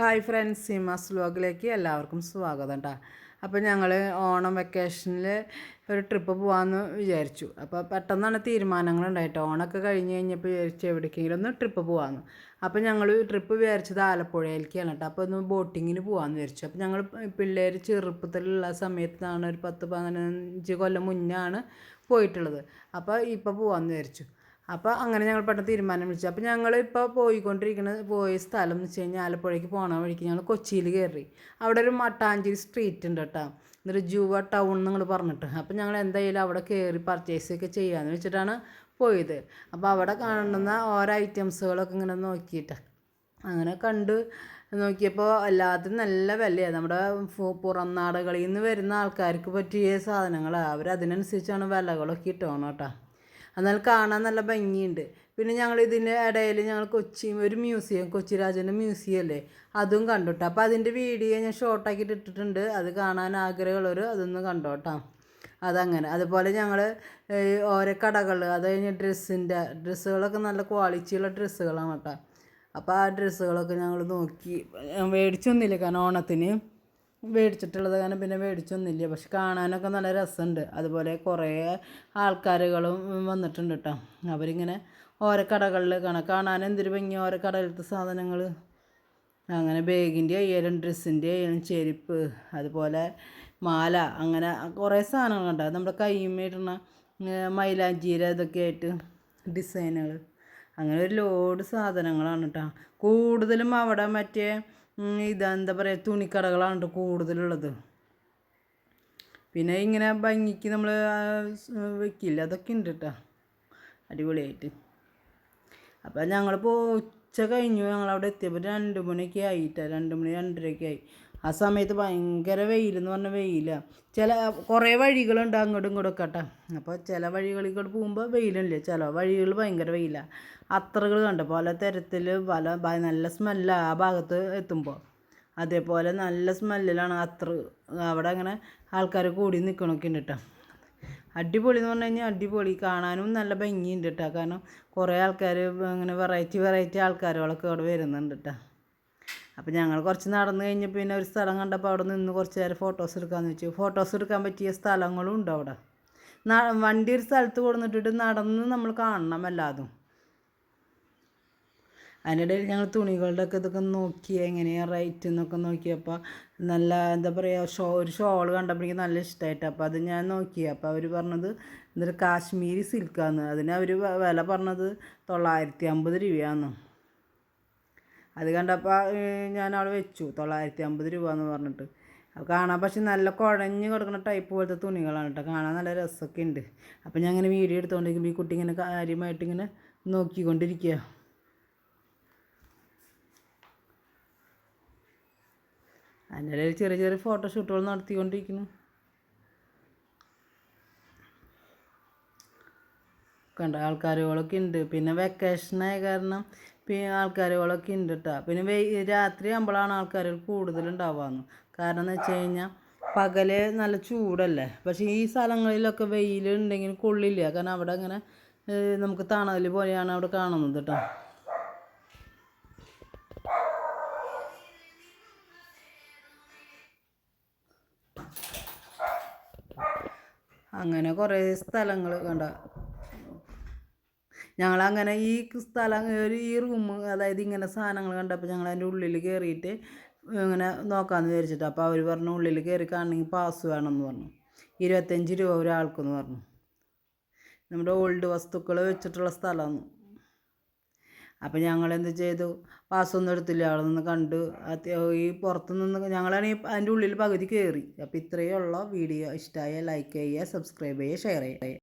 Hi friends Seemas വ്ലോഗിലേക്ക് എല്ലാവർക്കും സ്വാഗതം കേട്ടോ അപ്പോൾ ഞങ്ങൾ ഓണം വെക്കേഷനിൽ ഒരു ട്രിപ്പ് പോകാമെന്ന് വിചാരിച്ചു. അപ്പോൾ പെട്ടെന്നാണ് തീരുമാനങ്ങൾ ഉണ്ടായിട്ടോ ഓണമൊക്കെ കഴിഞ്ഞ് കഴിഞ്ഞപ്പോൾ വിചാരിച്ചു എവിടേക്കെങ്കിലും ഒന്ന് ട്രിപ്പ് പോകാമെന്ന് അപ്പോൾ ഞങ്ങൾ ട്രിപ്പ് വിചാരിച്ചത് ആലപ്പുഴയിലേക്കാണ് കേട്ടോ അപ്പോൾ ഒന്ന് ബോട്ടിങ്ങിന് പോകാമെന്ന് വിചാരിച്ചു. അപ്പോൾ ഞങ്ങൾ പിള്ളേർ ചെറുപ്പത്തിലുള്ള സമയത്താണ് ഒരു പത്ത് പതിനഞ്ച് കൊല്ലം മുന്നാണ് പോയിട്ടുള്ളത്. അപ്പോൾ ഇപ്പോൾ പോകാമെന്ന് വിചാരിച്ചു. അപ്പോൾ അങ്ങനെ ഞങ്ങൾ പെട്ടെന്ന് തീരുമാനം വിളിച്ചു അപ്പോൾ ഞങ്ങൾ ഇപ്പോൾ പോയിക്കൊണ്ടിരിക്കുന്ന പോയ സ്ഥലം എന്ന് വെച്ച് കഴിഞ്ഞാൽ ആലപ്പുഴയ്ക്ക് പോകണ വഴിക്ക് ഞങ്ങൾ കൊച്ചിയിൽ കയറി അവിടെ ഒരു മട്ടാഞ്ചേരി സ്ട്രീറ്റ് ഉണ്ട് കേട്ടോ. എന്നിട്ട് ജുവ ടൗൺ നിങ്ങൾ പറഞ്ഞിട്ട്. അപ്പോൾ ഞങ്ങൾ എന്തായാലും അവിടെ കയറി പർച്ചേസ് ഒക്കെ ചെയ്യാമെന്ന് വെച്ചിട്ടാണ് പോയത്. അപ്പോൾ അവിടെ കാണുന്ന ഓരോ ഐറ്റംസുകളൊക്കെ ഇങ്ങനെ നോക്കിയിട്ട്. അങ്ങനെ കണ്ട് നോക്കിയപ്പോൾ എല്ലാത്തിനും നല്ല വിലയാണ് നമ്മുടെ പുറം നാടുകളിൽ നിന്ന് വരുന്ന ആൾക്കാർക്ക് പറ്റിയ സാധനങ്ങളാണ് അവരതിനനുസരിച്ചാണ് വിലകളൊക്കെ ഇട്ടോണം കേട്ടോ. എന്നാൽ കാണാൻ നല്ല ഭംഗിയുണ്ട്. പിന്നെ ഞങ്ങൾ ഇതിന്റെ ഇടയിൽ ഞങ്ങൾ കൊച്ചി ഒരു മ്യൂസിയം കൊച്ചി രാജന്റെ മ്യൂസിയം അല്ലേ അതും കണ്ടുട്ടോ അപ്പോൾ അതിന്റെ വീഡിയോ ഞാൻ ഷോർട്ടാക്കിയിട്ട് ഇട്ടിട്ടുണ്ട്. അത് കാണാൻ ആഗ്രഹമുള്ളവർ അതൊന്ന് കണ്ടോട്ടോ അതങ്ങനെ. അതുപോലെ ഞങ്ങൾ ഓരോ കടകൾ അത് കഴിഞ്ഞ് ഡ്രസ്സിന്റെ ഡ്രസ്സുകളൊക്കെ നല്ല ക്വാളിറ്റിയുള്ള ഡ്രസ്സുകളാണ് കേട്ടോ അപ്പോൾ ആ ഡ്രസ്സുകളൊക്കെ ഞങ്ങൾ നോക്കി മേടിച്ചൊന്നുമില്ല. കാരണം ഓണത്തിന് മേടിച്ചിട്ടുള്ളത് കാരണം പിന്നെ മേടിച്ചൊന്നുമില്ല. പക്ഷെ കാണാനൊക്കെ നല്ല രസമുണ്ട്. അതുപോലെ കുറേ ആൾക്കാരുകളും വന്നിട്ടുണ്ട് കേട്ടോ അവരിങ്ങനെ ഓരോ കടകളിൽ കാണാം. കാണാൻ എന്തൊരു ഭംഗി. ഓരോ കടകളിലത്തെ സാധനങ്ങൾ അങ്ങനെ ബാഗിന്റെ ആയാലും ഡ്രസ്സിന്റെ ആയാലും ചെരുപ്പ് അതുപോലെ മാല അങ്ങനെ കുറേ സാധനങ്ങൾ കണ്ടോ. നമ്മുടെ കൈമേടുന്ന മൈലാഞ്ചീര ഇതൊക്കെ ആയിട്ട് ഡിസൈനുകൾ അങ്ങനെ ഒരു ലോഡ് സാധനങ്ങളാണ് കേട്ടോ കൂടുതലും അവിടെ മറ്റേ ഇതെന്താ പറയുക തുണിക്കടകളാണ് കൂടുതലുള്ളത്. പിന്നെ ഇങ്ങനെ ഭംഗിക്ക് നമ്മൾ വെക്കില്ല? അതൊക്കെ ഉണ്ട് കേട്ടോ അടിപൊളിയായിട്ട്. അപ്പം ഞങ്ങളിപ്പോൾ ഉച്ച കഴിഞ്ഞു ഞങ്ങളവിടെ എത്തിയപ്പോൾ രണ്ട് മണിയൊക്കെ ആയിട്ടാണ് രണ്ട് മണി രണ്ടരയൊക്കെ ആയി. ആ സമയത്ത് ഭയങ്കര വെയിലെന്ന് പറഞ്ഞാൽ വെയിലാണ് ചില കുറേ വഴികളുണ്ട് അങ്ങോട്ടും ഇങ്ങോട്ടും ഒക്കെ കേട്ടോ. അപ്പോൾ ചില വഴികളിൽ കൂടെ പോകുമ്പോൾ വെയിലില്ല ചില വഴികൾ ഭയങ്കര വെയിലാണ് അത്രകൾ കണ്ട പല തരത്തിൽ പല നല്ല സ്മെല്ല ആ ഭാഗത്ത് എത്തുമ്പോൾ അതേപോലെ നല്ല സ്മെല്ലിലാണ് അത്ര അവിടെ അങ്ങനെ ആൾക്കാർ കൂടി നിൽക്കണമൊക്കെ ഉണ്ട് കേട്ടോ. അടിപൊളി എന്ന് പറഞ്ഞു കഴിഞ്ഞാൽ അടിപൊളി. കാണാനും നല്ല ഭംഗിയുണ്ട് കേട്ടോ. കാരണം കുറേ ആൾക്കാർ അങ്ങനെ വെറൈറ്റി വെറൈറ്റി ആൾക്കാരുകളൊക്കെ അവിടെ വരുന്നുണ്ട് കേട്ടോ. അപ്പോൾ ഞങ്ങൾ കുറച്ച് നടന്നു കഴിഞ്ഞപ്പോൾ പിന്നെ ഒരു സ്ഥലം കണ്ടപ്പോൾ അവിടെ നിന്ന് കുറച്ച് നേരം ഫോട്ടോസ് എടുക്കാമെന്ന് വെച്ചു. ഫോട്ടോസ് എടുക്കാൻ പറ്റിയ സ്ഥലങ്ങളും ഉണ്ട് അവിടെ. വണ്ടി ഒരു സ്ഥലത്ത് കൊടുന്നിട്ടിട്ട് നടന്ന് നമ്മൾ കാണണം എല്ലാതും. അതിനിടയിൽ ഞങ്ങൾ തുണികളുടെ ഒക്കെ ഇതൊക്കെ നോക്കി എങ്ങനെയാണ് റേറ്റ് എന്നൊക്കെ നോക്കിയപ്പോൾ നല്ല എന്താ പറയുക ഷോ ഒരു ഷോൾ എനിക്ക് നല്ല ഇഷ്ടമായിട്ട് അപ്പോൾ അത് ഞാൻ നോക്കി. അപ്പോൾ അവർ പറഞ്ഞത് എന്നിട്ട് കാശ്മീരി സിൽക്കാന്ന് അതിന് അവർ വില പറഞ്ഞത് തൊള്ളായിരത്തി അമ്പത് രൂപയാന്ന്. അത് കണ്ടപ്പോൾ ഞാൻ അവിടെ വെച്ചു തൊള്ളായിരത്തി അമ്പത് രൂപ എന്ന് പറഞ്ഞിട്ട്. അത് കാണാൻ പക്ഷെ നല്ല കുഴഞ്ഞ് കിടക്കുന്ന ടൈപ്പ് പോലത്തെ തുണികളാണ് കേട്ടോ. കാണാൻ നല്ല രസമൊക്കെ ഉണ്ട്. അപ്പോൾ ഞാൻ ഇങ്ങനെ വീഡിയോ എടുത്തുകൊണ്ടിരിക്കുമ്പോൾ ഈ കുട്ടി ഇങ്ങനെ കാര്യമായിട്ട് ഇങ്ങനെ നോക്കിക്കൊണ്ടിരിക്കുക അതിന്റെ ചെറിയ ചെറിയ ഫോട്ടോഷൂട്ടുകൾ നടത്തിക്കൊണ്ടിരിക്കുന്നു. കണ്ട ആൾക്കാരുകളൊക്കെ ഉണ്ട്. പിന്നെ വെക്കേഷനായ കാരണം പിന്നെ ആൾക്കാരുകളൊക്കെ ഉണ്ട് കേട്ടോ പിന്നെ വെയ് രാത്രി ആകുമ്പോഴാണ് ആൾക്കാരുകൾ കൂടുതലുണ്ടാവാന്ന്. കാരണം എന്ന് വെച്ച് കഴിഞ്ഞാൽ പകൽ നല്ല ചൂടല്ലേ? പക്ഷേ ഈ സ്ഥലങ്ങളിലൊക്കെ വെയിലുണ്ടെങ്കിൽ കൊള്ളില്ല. കാരണം അവിടെ അങ്ങനെ നമുക്ക് തണൽ പോലെയാണ് അവിടെ കാണുന്നത് കേട്ടോ അങ്ങനെ കുറേ സ്ഥലങ്ങൾ കണ്ട. ഞങ്ങളങ്ങനെ ഈ സ്ഥലം ഒരു ഈ റൂം അതായത് ഇങ്ങനെ സാധനങ്ങൾ കണ്ടപ്പോൾ ഞങ്ങൾ അതിന്റെ ഉള്ളിൽ കയറിയിട്ട് ഇങ്ങനെ നോക്കാമെന്ന് വിചാരിച്ചിട്ട്. അപ്പോൾ അവർ പറഞ്ഞു ഉള്ളിൽ കയറി കാണണമെങ്കിൽ പാസ് വേണമെന്ന് പറഞ്ഞു. ഇരുപത്തഞ്ച് രൂപ ഒരാൾക്കെന്ന് പറഞ്ഞു. നമ്മുടെ ഓൾഡ് വസ്തുക്കൾ വെച്ചിട്ടുള്ള സ്ഥലമാണ് അപ്പോൾ ഞങ്ങൾ എന്ത് ചെയ്തു പാസ്സൊന്നും എടുത്തില്ല. അവിടെ നിന്ന് കണ്ട് ഈ പുറത്തു നിന്ന് ഞങ്ങളാണെങ്കിൽ അതിന്റെ ഉള്ളിൽ പകുതി കയറി അപ്പോൾ ഇത്രയേ ഉള്ളൂ. വീഡിയോ ഇഷ്ടമായ ലൈക്ക് ചെയ്യുക സബ്സ്ക്രൈബ് ചെയ്യുക ഷെയർ ചെയ്യുക.